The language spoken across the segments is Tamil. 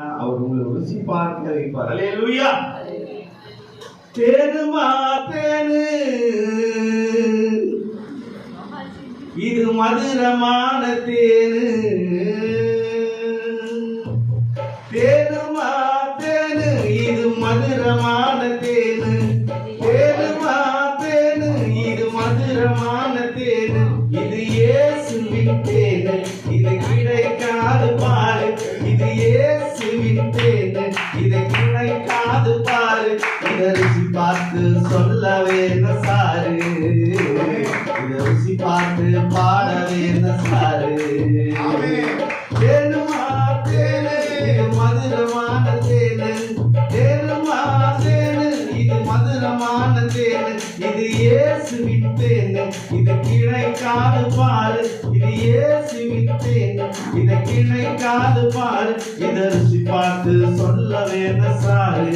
அவர் உங்களை ருசி பார்க்க வைப்பார். அல்லேலூயா தேனுமா தேனு. இது மதுரமான தேனு. தேனுமா தேனு இது மதுரமான தேனு. தேனுமா தேனு இது மதுரமான தேனு. இயேசுவின் தேனு இது கிடைக்காது பாரு. இத ருசி பார்த்து சொல்லவே சாரு. இத ருசி பார்த்து பாடவே சாரு. தேனுமா தேனு? இது மதுரமான தேனு. தேனுமா தேனு? இது மதுரமான தேனு. இது இயேசுவின் தேனு. இது கிடைக்காது பாரு. இது இணைக்காது காது இத ருசி பார்த்து சொல்ல வேண சாரு.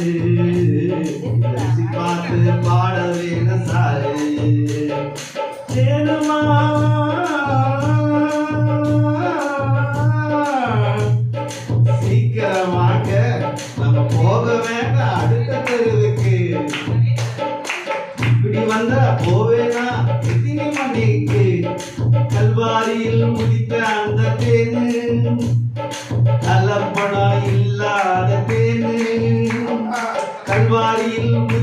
ருசி பார்த்து பாட வேண சாரு. தேனுமா சீக்கிரமாக நம்ம போக வேண்டாம். அடுத்த தெருவுக்கு. இப்படி வந்தா போவேனா? இத்தினி மணி? தாயில் உதித்த அந்த தேனு. அலப்படா இல்லாத தேனு. கல்வாரியில்